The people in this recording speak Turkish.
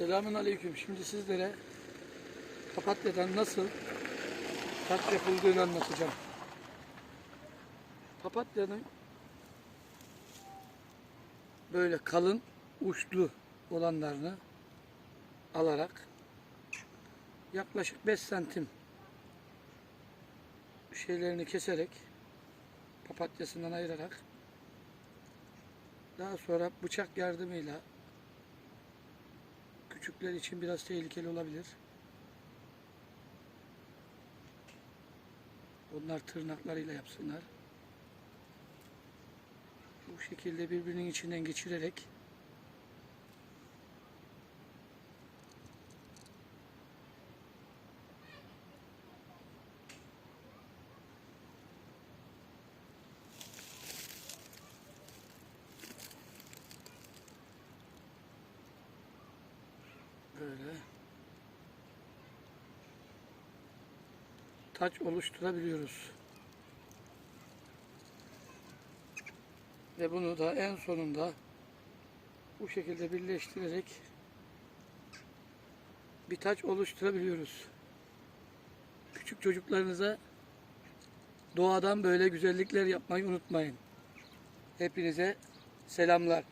Selamun Aleyküm. Şimdi sizlere papatya'dan nasıl taç yapıldığını anlatacağım. Papatyanın böyle kalın uçlu olanlarını alarak yaklaşık 5 santim şeylerini keserek papatyasından ayırarak daha sonra bıçak yardımıyla küçükler için biraz tehlikeli olabilir. Onlar tırnaklarıyla yapsınlar. Bu şekilde birbirinin içinden geçirerek böyle taç oluşturabiliyoruz. Ve bunu da en sonunda bu şekilde birleştirerek bir taç oluşturabiliyoruz. Küçük çocuklarınıza doğadan böyle güzellikler yapmayı unutmayın. Hepinize selamlar.